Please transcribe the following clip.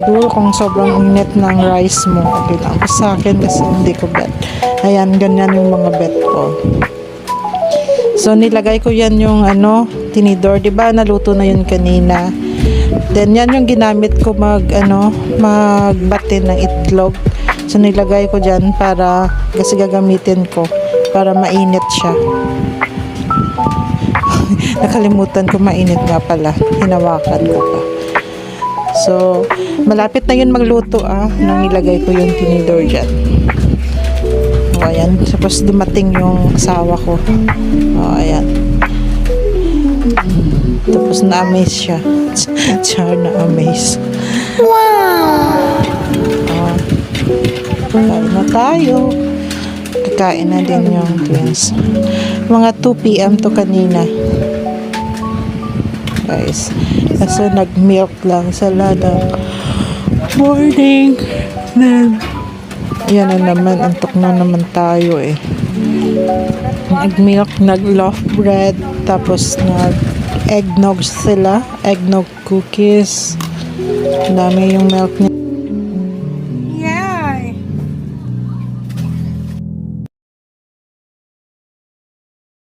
Siguro kung sobrang init ng rice mo, okay lang. Sa akin kasi hindi ko bet. Ayan, ganyan yung mga bet ko. So, nilagay ko yan yung ano, tinidor. ba naluto na yun kanina. Then, yan yung ginamit ko mag, ano, magbati ng itlog. So, nilagay ko dyan para, kasi gagamitin ko para mainit siya. Nakalimutan ko mainit nga pala. Hinawakan ko pa. So, malapit na yun magluto ah, nang ilagay ko yung tinidor dyan. O, ayan. Tapos dumating yung asawa ko. O, ayan. Tapos na-amaze siya. Char na-amaze. Wow! kain na tayo. Kakain na din yung twins. Mga 2 p.m. to kanina guys. Kasi nag-milk lang sa ladang morning. Then, yan na naman. Antok na naman tayo eh. Nag-milk, nag-loaf bread, tapos nag-eggnog sila. Eggnog cookies. Dami yung milk niya.